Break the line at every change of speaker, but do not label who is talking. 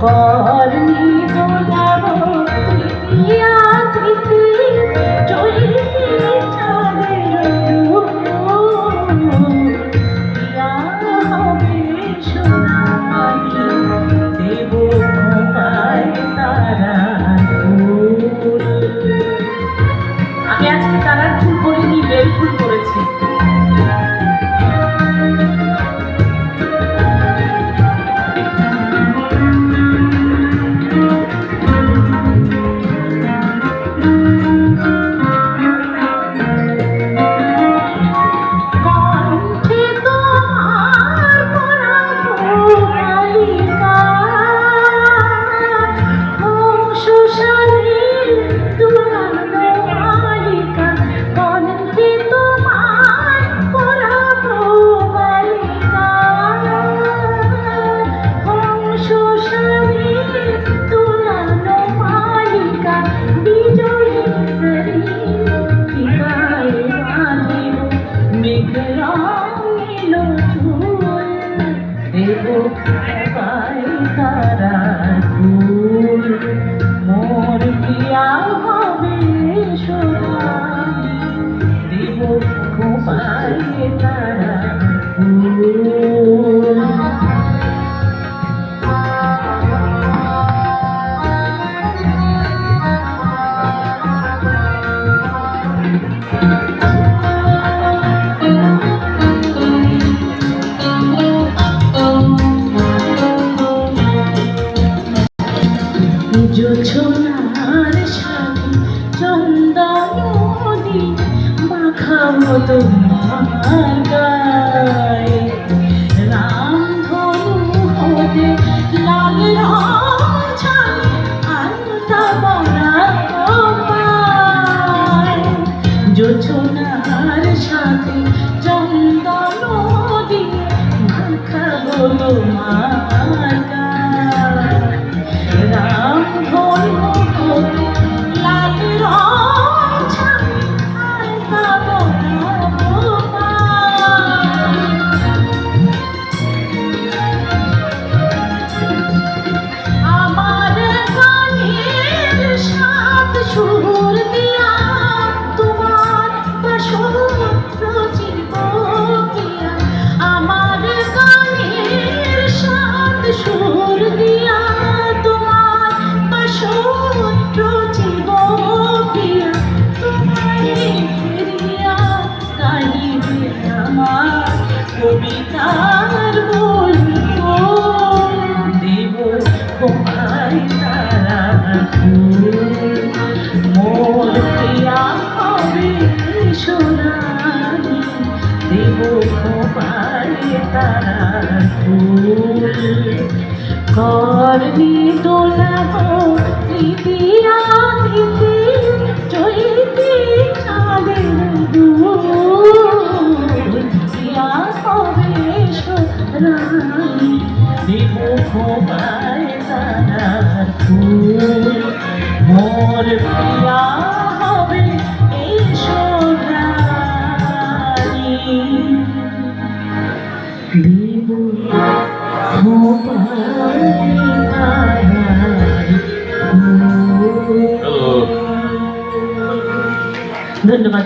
কহ Oh. তোমার গায়ে রাম ধনু হতে লাল ছানি আনতা বনায় যোছনার সাথে চন্দন দিয়ে মাখাবো মা দেব তোমায় তারা ফুল। করবি তোলা দিয়া দিতে চৈতি চাঁদের দিয়া হবে সোনাই দেব তোমায় তারা ফুল। মোর প্রিয়া Hello.